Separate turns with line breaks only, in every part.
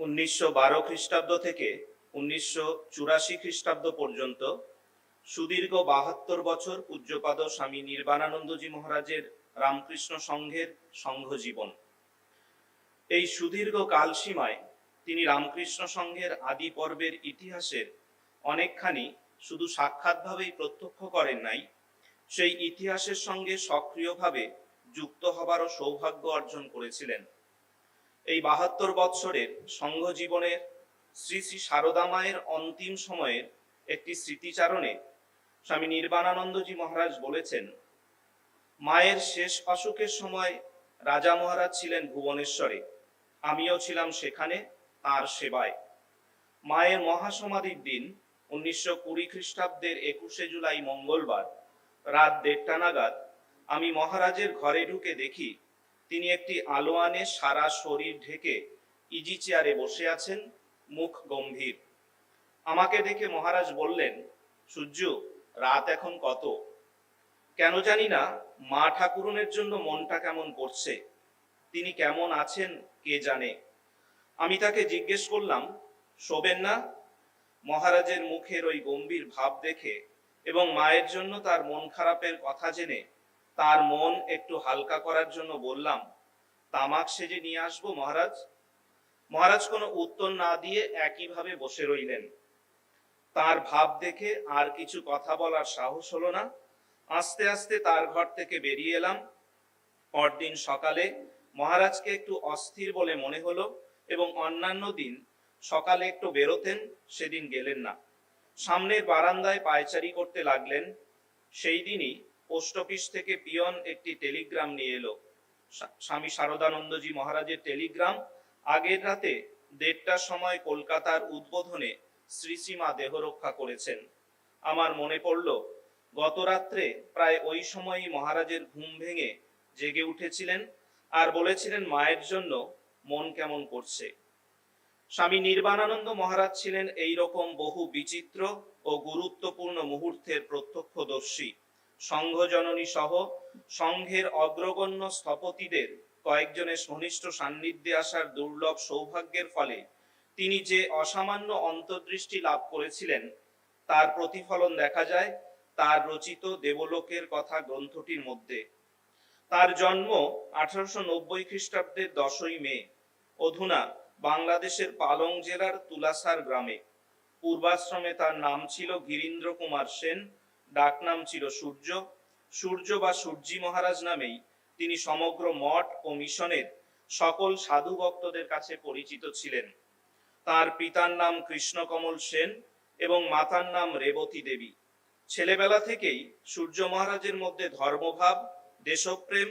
উনিশশো বারো খ্রিস্টাব্দ থেকে উনিশশো চুরাশি খ্রিস্টাব্দ পর্যন্ত সুদীর্ঘ বাহাত্তর বছর পূজ্যপাদ স্বামী নির্বাণানন্দজি মহারাজের রামকৃষ্ণ সংঘের সংঘ জীবন এই সুদীর্ঘ কালসীমায় তিনি রামকৃষ্ণ সংঘের আদি পর্বের ইতিহাসের অনেকখানি শুধু সাক্ষাৎভাবেই প্রত্যক্ষ করেন নাই, সেই ইতিহাসের সঙ্গে সক্রিয়ভাবে যুক্ত হবারও সৌভাগ্য অর্জন করেছিলেন। এই বাহাত্তর বৎসরের সংঘ জীবনের শ্রী শ্রী সারদা মায়ের অন্তিম সময়ের একটি স্মৃতিচারণে স্বামী নির্বাণানন্দজি মহারাজ বলেছেন, মায়ের শেষ অসুখের সময় রাজা মহারাজ ছিলেন ভুবনেশ্বরে, আমিও ছিলাম সেখানে তার সেবায়। মায়ের মহাসমাধির দিন উনিশশো কুড়ি খ্রিস্টাব্দের একুশে জুলাই মঙ্গলবার রাত দেড়টা নাগাদ আমি মহারাজের ঘরে ঢুকে দেখি তিনি একটি আলোয়ানে সারা শরীর ঢেকে ইজি চেয়ারে বসে আছেন, মুখ গম্ভীর। আমাকে দেখে মহারাজ বললেন, সূর্য, রাত এখন কত? কেন জানি না, মা ঠাকুরনের জন্য মনটা কেমন করছে? তিনি কেমন আছেন কে জানে? আমি তাকে জিজ্ঞেস করলাম, শোবেন না? মহারাজের মুখের ওই গম্ভীর ভাব দেখে এবং মায়ের জন্য তার মন খারাপের কথা জেনে তার মন একটু হালকা করার জন্য বললাম, তামাক সেজে নিয়ে আসব মহারাজ। মহারাজ কোনো উত্তর না দিয়ে একইভাবে বসে রইলেন। তার ভাব দেখে আর কিছু কথা বলার সাহস হলো না। আস্তে আস্তে তার ঘর থেকে বেরিয়ে এলাম। পরদিন সকালে মহারাজকে একটু অস্থির বলে মনে হলো এবং অন্যান্য দিন সকালে একটু বেরোতেন, সেদিন গেলেন না। সামনের বারান্দায় পায়চারি করতে লাগলেন। সেই দিনই পোস্ট অফিস থেকে পিয়ন একটি টেলিগ্রাম নিয়ে এলো। স্বামী শারদানন্দজি মহারাজের টেলিগ্রাম আগের রাতে দেড়টার সময় কলকাতার উদ্বোধনে শ্রী শ্রীমা দেহ রক্ষা করেছেন। আমার মনে পড়ল, গত রাত্রে প্রায় ওই সময়ই মহারাজের ঘুম ভেঙে জেগে উঠেছিলেন আর বলেছিলেন মায়ের জন্য মন কেমন করছে। স্বামী নির্বাণানন্দ মহারাজ ছিলেন এই রকম বহু বিচিত্র ও গুরুত্বপূর্ণ মুহূর্তের প্রত্যক্ষদর্শী। সংঘ জননী সহ সংঘের অগ্রগণ্য স্থপতিদের কয়েকজনের ঘনিষ্ঠ সান্নিধ্যে আসার দুর্লভ সৌভাগ্যের ফলে তিনি যে অসামান্য অন্তর্দৃষ্টি লাভ করেছিলেন, তার প্রতিফলন দেখা যায় তার রচিত দেবলোকের কথা গ্রন্থটির মধ্যে। তার জন্ম আঠারোশো নব্বই খ্রিস্টাব্দের দশই মে, অধুনা বাংলাদেশের পালং জেলার তুলাসার গ্রামে। পূর্বাশ্রমে তার নাম ছিল গিরীন্দ্র কুমার সেন ডাকনাম ছিল সূর্য। সূর্য বা সূর্যি মহারাজ নামেই তিনি সমগ্র মঠ ও মিশনের সকল সাধু ভক্তদের কাছে পরিচিত ছিলেন। তার পিতার নাম কৃষ্ণকমল সেন এবং মাতার নাম রেবতী দেবী। ছেলেবেলা থেকেই সূর্য মহারাজের মধ্যে ধর্মভাব, দেশপ্রেম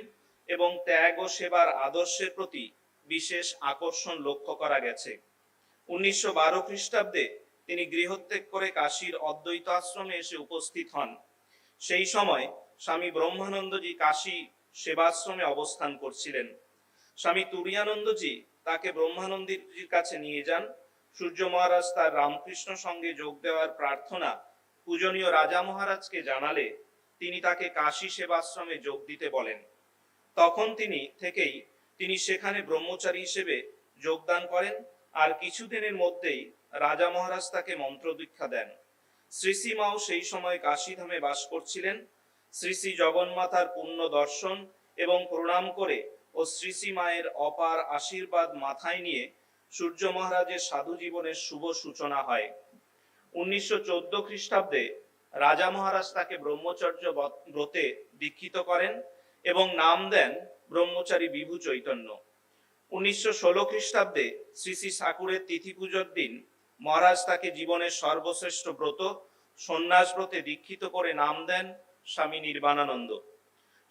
এবং ত্যাগ ও সেবার আদর্শের প্রতি বিশেষ আকর্ষণ লক্ষ্য করা গেছে। উনিশশো বারো খ্রিস্টাব্দে তিনি গৃহত্যাগ করে কাশীর অদ্বৈত আশ্রমে এসে উপস্থিত হন। সেই সময় স্বামী ব্রহ্মানন্দজি কাশী সেবাশ্রমে অবস্থান করছিলেন। স্বামী তুরিয়ানন্দজি তাকে ব্রহ্মানন্দজির কাছে নিয়ে যান। সূর্য মহারাজ তার রামকৃষ্ণ সঙ্গে যোগ দেওয়ার প্রার্থনা পূজনীয় রাজা মহারাজকে জানালে তিনি তাকে কাশী সেবাশ্রমে যোগ দিতে বলেন। তখন তিনি থেকেই তিনি সেখানে ব্রহ্মচারী হিসেবে যোগদান করেন। আর কিছুদিনের মধ্যেই রাজা মহারাজ তাকে মন্ত্র দীক্ষা দেন। শ্রী শ্রীমাও সেই সময় কাশীধামে বাস করছিলেন। শ্রী শ্রী জগন্মাতার পুণ্য দর্শন এবং প্রণাম করে ও শ্রী শ্রী মায়ের অপার আশীর্বাদ মাথায় নিয়ে সূর্য মহারাজের সাধু জীবনের শুভ সূচনা হয়। উনিশশো চোদ্দ খ্রিস্টাব্দে রাজা মহারাজ তাকে ব্রহ্মচর্য ব্রত- দীক্ষিত করেন এবং নাম দেন ব্রহ্মচারী বিভু চৈতন্য। উনিশশো ষোলো খ্রিস্টাব্দে শ্রী শ্রী ঠাকুরের তিথি পুজোর দিন মহারাজ তাকে জীবনের সর্বশ্রেষ্ঠ ব্রত, সন্ন্যাস ব্রতে দীক্ষিত করে নাম দেন স্বামী নির্বাণানন্দ।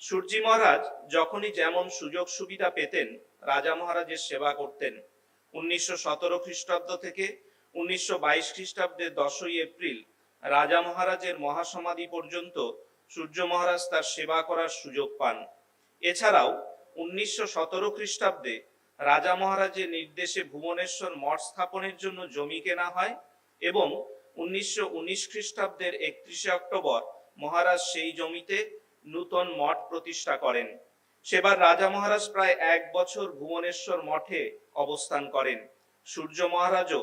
সূর্যি মহারাজ যখনই যেমন সুযোগ সুবিধা পেতেন, রাজা মহারাজের সেবা করতেন। উনিশশো সতেরো খ্রিস্টাব্দ থেকে উনিশশো বাইশ খ্রিস্টাব্দের দশই এপ্রিল রাজা মহারাজের মহাসমাধি পর্যন্ত সূর্য মহারাজ তার সেবা করার সুযোগ পান। এছাড়াও উনিশশো সতেরো খ্রিস্টাব্দে রাজা মহারাজের নির্দেশে ভুবনেশ্বর মঠ স্থাপনের জন্য জমি কেনা হয় এবং উনিশশো উনিশ খ্রিস্টাব্দের একত্রিশে অক্টোবর মহারাজ সেই জমিতে নূতন মঠ প্রতিষ্ঠা করেন। সেবার রাজা মহারাজ প্রায় এক বছর ভুবনেশ্বর মঠে অবস্থান করেন। সূর্য মহারাজও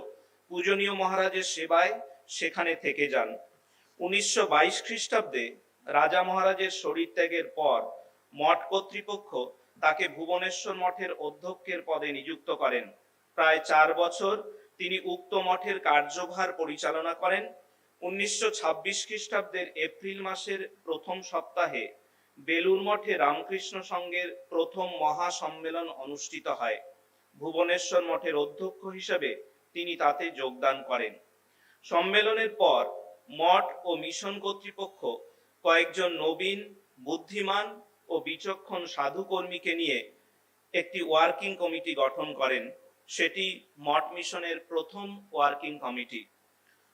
পূজনীয় মহারাজের সেবায় সেখানে থেকে যান। উনিশশো বাইশ খ্রিস্টাব্দে রাজা মহারাজের শরীর ত্যাগের পর মঠ কর্তৃপক্ষ তাকে ভুবনেশ্বর মঠের অধ্যক্ষের পদে নিযুক্ত করেন। প্রায় চার বছর তিনি উক্ত মঠের কার্যভার পরিচালনা করেন। উনিশশো ছাব্বিশ খ্রিস্টাব্দের এপ্রিল মাসের প্রথম সপ্তাহে বেলুর মঠে রামকৃষ্ণ সংঘের প্রথম মহা সম্মেলন অনুষ্ঠিত হয়। ভুবনেশ্বর মঠের অধ্যক্ষ হিসেবে তিনি তাতে যোগদান করেন। সম্মেলনের পর মঠ ও মিশন কর্তৃপক্ষ কয়েকজন নবীন, বুদ্ধিমান ও বিচক্ষণ সাধু কর্মীকে নিয়ে একটি ওয়ার্কিং কমিটি গঠন করেন। সেটি মঠ মিশনের প্রথম ওয়ার্কিং কমিটি।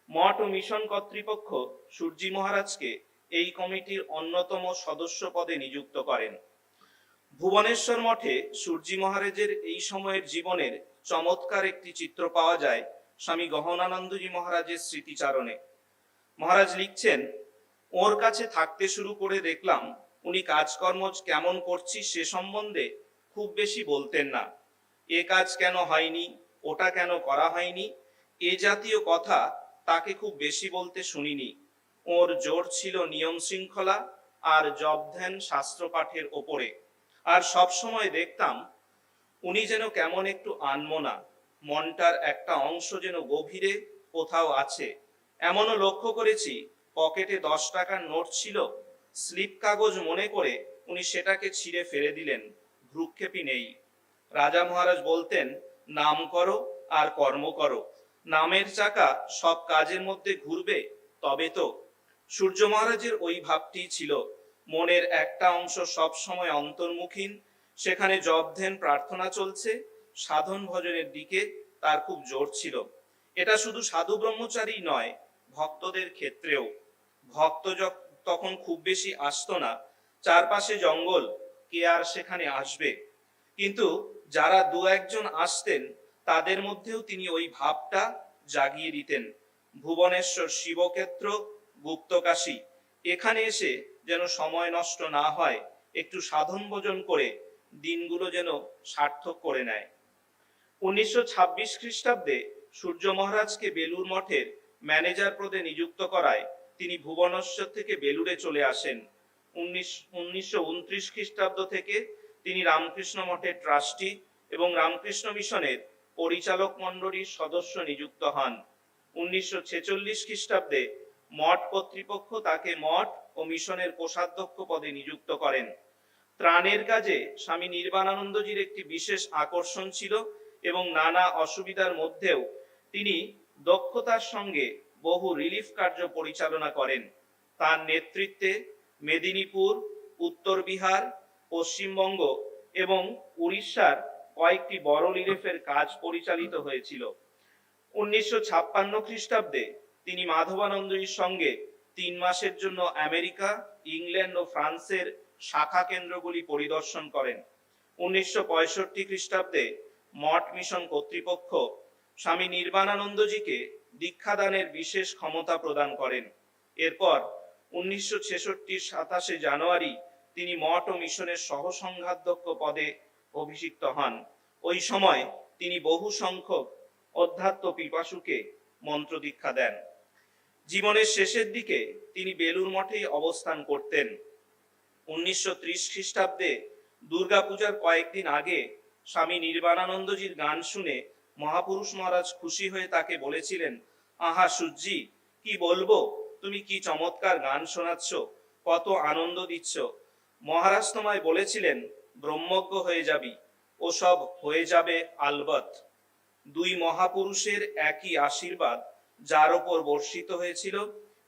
মঠ ও মিশন কর্তৃপক্ষ সূর্যি মহারাজকে এই কমিটির অন্যতম সদস্য পদে নিযুক্ত করেন। ভুবনেশ্বর মঠে সূর্যি মহারাজের এই সময়ের জীবনের চমৎকার একটি চিত্র পাওয়া যায় স্বামী গহনানন্দজি মহারাজের স্মৃতিচারণে। মহারাজ লিখছেন, ওর কাছে থাকতে শুরু করে দেখলাম উনি কাজকর্ম কেমন করছি সে সম্বন্ধে খুব বেশি বলতেন না। এ কাজ কেন হয়নি? ওটা কেন করা হয়নি? এ জাতীয় কথা তাকে খুব বেশি বলতে শুনিনি। ওর জোর ছিল নিয়ম শৃঙ্খলা আর জব ধ্যান শাস্ত্র পাঠের ওপরে। আর সব সময় দেখতাম উনি যেন কেমন একটু আনমনা, মনটার একটা অংশ যেন গভীরে কোথাও আছে। এমনও লক্ষ্য করেছি, পকেটে দশ টাকার নোট ছিল স্লিপ কাগজ মনে করে উনি সেটাকে ছিঁড়ে ফেলে দিলেন, ভ্রুক্ষেপই নেই। রাজা মহারাজ বলতেন, নাম করো আর কর্ম করো। নামের চাকা সব কাজের মধ্যে ঘুরবে, তবে তো। সূর্য মহারাজের ওই ভাবটি ছিল, মনের একটা অংশ সব সময় অন্তর্মুখীন, সেখানে জব ধ্যান প্রার্থনা চলছে, সাধন ভজনের দিকে তার খুব জোর ছিল। এটা শুধু সাধু ব্রহ্মচারী নয়, ভক্তদের ক্ষেত্রেও। ভক্ত তখন খুব বেশি আসতো না। চারপাশে জঙ্গল, কে আর সেখানে আসবে? কিন্তু যারা দু একজন আসতেন, তাদের মধ্যেও তিনি ওই ভাবটা জাগিয়ে দিতেন। ভুবনেশ্বর শিবক্ষেত্র, গুপ্তকাশী, এখানে এসে যেন সময় নষ্ট না হয়, একটু সাধন ভোজন করে দিনগুলো যেন সার্থক করে নেয়। উনিশশো ছাব্বিশ খ্রিস্টাব্দে সূর্য মহারাজকে বেলুর মঠের ম্যানেজার পদে নিযুক্ত করায় তিনি ভুবনেশ্বর থেকে বেলুড়ে চলে আসেন। উনিশ, উনিশশো খ্রিস্টাব্দ থেকে তিনি রামকৃষ্ণ মঠের ট্রাস্টি এবং রামকৃষ্ণ মিশনের পরিচালক মণ্ডলীর সদস্য নিযুক্ত হন। উনিশশো ছেচল্লিশ খ্রিস্টাব্দে মঠ কর্তৃপক্ষ তাকে মঠ ও মিশনের কোষাধ্যক্ষ পদে নিযুক্ত করেন। ত্রাণের কাজে স্বামী নির্বাণানন্দজির একটি বিশেষ আকর্ষণ ছিল এবং নানা অসুবিধার মধ্যেও তিনি দক্ষতার সঙ্গে বহু রিলিফ কার্য পরিচালনা করেন। তার নেতৃত্বে মেদিনীপুর, উত্তর বিহার, পশ্চিমবঙ্গ এবং উড়িষ্যার কয়েকটি বড় রিলিফের কাজ পরিচালিত হয়েছিল। উনিশশো ছাপ্পান্ন খ্রিস্টাব্দে তিনি মাধবানন্দজির সঙ্গে তিন মাসের জন্য আমেরিকা, ইংল্যান্ড ও ফ্রান্সের শাখা কেন্দ্রগুলি পরিদর্শন করেন। উনিশশো পঁয়ষট্টি খ্রিস্টাব্দে মঠ মিশন কর্তৃপক্ষ স্বামী নির্বাণানন্দজিকে দীক্ষাদানের বিশেষ ক্ষমতা প্রদান করেন। এরপর উনিশশো ছেষট্টির সাতাশে জানুয়ারি তিনি মঠ ও মিশনের সহসংঘাধ্যক্ষ পদে অভিষিক্ত হন। ওই সময় তিনি বহু সংখ্যক অধ্যাত্ম পিপাসুকে মন্ত্র দীক্ষা দেন। জীবনের শেষের দিকে তিনি বেলুর মঠেই অবস্থান করতেন। উনিশশো ত্রিশ খ্রিস্টাব্দে দুর্গাপূজার কয়েকদিন আগে স্বামী নির্বাণানন্দজির গান শুনে মহাপুরুষ মহারাজ খুশি হয়ে তাকে বলেছিলেন আহা সূর্যি কি বলব? তুমি কি চমৎকার গান শোনাচ্ছ, কত আনন্দ দিচ্ছ। মহারাজ তোমায় বলেছিলেন, ব্রহ্মজ্ঞ হয়ে যাবি, ও সব হয়ে যাবে আলবত দুই মহাপুরুষের একই আশীর্বাদ, যার ওপর বর্ষিত হয়েছিল,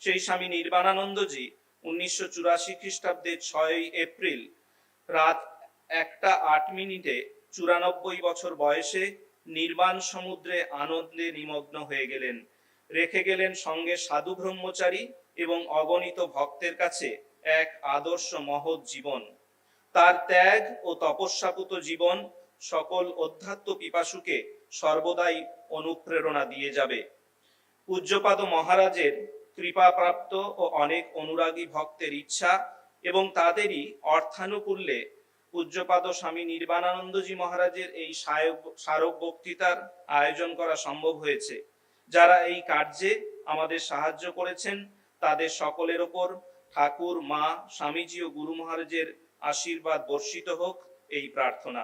সেই স্বামী নির্বাণানন্দজি উনিশশো চুরাশি খ্রিস্টাব্দের ছয়ই এপ্রিল রাত একটা আট মিনিটে চুরানব্বই বছর বয়সে নির্বাণ সমুদ্রে আনন্দে নিমগ্ন হয়ে গেলেন। রেখে গেলেন সঙ্গে সাধু ব্রহ্মচারী এবং অগণিত ভক্তের কাছে এক আদর্শ মহৎ জীবন। তার ত্যাগ ও তপস্যাপুত জীবন সকল অধ্যাত্ম পিপাসুকে সর্বদাই অনুপ্রেরণা দিয়ে যাবে। পূজ্যপাদ মহারাজের কৃপাপ্রাপ্ত ও অনেক অনুরাগী ভক্তের ইচ্ছা এবং তাদেরই অর্থানুকূল্যে পূজ্যপাদ স্বামী নির্বাণানন্দজি মহারাজের এই সায়ক- স্মারক বক্তৃতার আয়োজন করা সম্ভব হয়েছে। যারা এই কার্যে আমাদের সাহায্য করেছেন, তাদের সকলের ওপর ঠাকুর, মা, স্বামীজি ও গুরু মহারাজের আশীর্বাদ বর্ষিত হোক, এই প্রার্থনা।